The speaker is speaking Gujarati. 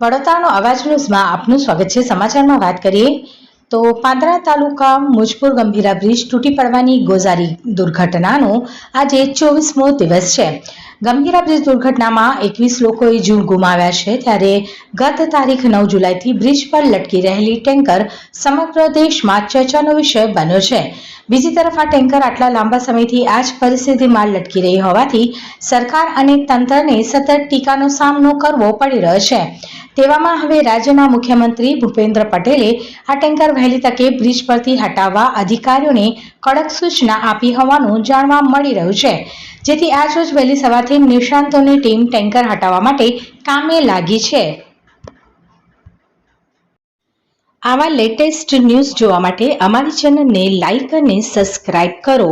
વડોદરાનો અવાજ ન્યૂઝમાં આપનું સ્વાગત છે. સમાચારમાં વાત કરીએ તો પાદરા તાલુકા મુજપુર ગંભીરા બ્રિજ તૂટી પડવાની ગોઝારી દુર્ઘટનાનો આજે ચોવીસમો દિવસ છે. ગંભીરા બ્રિજ દુર્ઘટનામાં એકવીસ લોકોએ જીવ ગુમાવ્યા છે. ત્યારે ગત તારીખ નવ જુલાઈથી બ્રિજ પર લટકી રહેલી ટેન્કર સમગ્ર દેશમાં ચર્ચાનો વિષય બન્યો છે. બીજી તરફ આ ટેન્કર આટલા લાંબા સમયથી આ જ પરિસ્થિતિમાં લટકી રહી હોવાથી સરકાર અને તંત્રને સતત ટીકાનો સામનો કરવો પડી રહ્યો છે. તેવામાં હવે રાજ્યના મુખ્યમંત્રી ભૂપેન્દ્ર પટેલે આ ટેન્કર વહેલી તકે બ્રિજ પરથી હટાવવા અધિકારીઓને કડક સૂચના આપી હોવાનું જાણવા મળી રહ્યું છે. જેથી આજરોજ વહેલી સવારથી નિષ્ણાંતોની ટીમ ટેન્કર હટાવવા માટે કામે લાગી છે. આવા લેટેસ્ટ ન્યૂઝ જોવા માટે અમારી ચેનલને લાઇક અને સબસ્ક્રાઇબ કરો.